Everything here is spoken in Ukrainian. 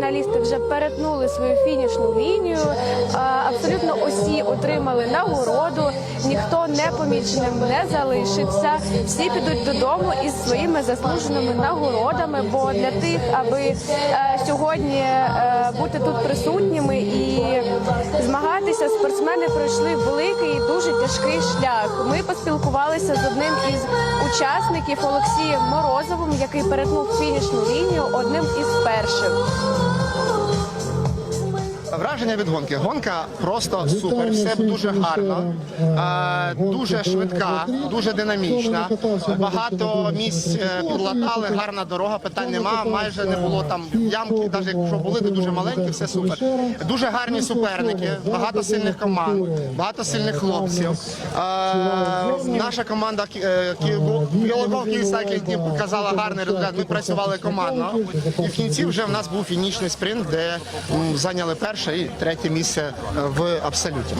журналісти вже перетнули свою фінішну лінію. Абсолютно усі отримали нагороду. Ніхто непоміченим не залишиться. Всі підуть додому із своїми заслуженими нагородами. Бо для тих, аби е, сьогодні е, бути тут присутніми і змагатися, спортсмени пройшли дуже тяжкий шлях. Ми поспілкувалися з одним із учасників Олексієм Морозовим, який перетнув фінішну лінію одним із перших. Враження від гонки. Гонка просто супер, все дуже гарно, е, дуже швидка, дуже динамічна. Багато місць е, підлатали, гарна дорога, питань нема. Майже не було там ямки, навіть якщо були, то дуже маленькі, все супер. Дуже гарні суперники, багато сильних команд, багато сильних хлопців. Е, Наша команда Кілогов Київсайклінг показала гарний результат. Ми працювали командно. І в кінці вже в нас був фінішний спринт, де зайняли перше і третє місце е, в абсолюті.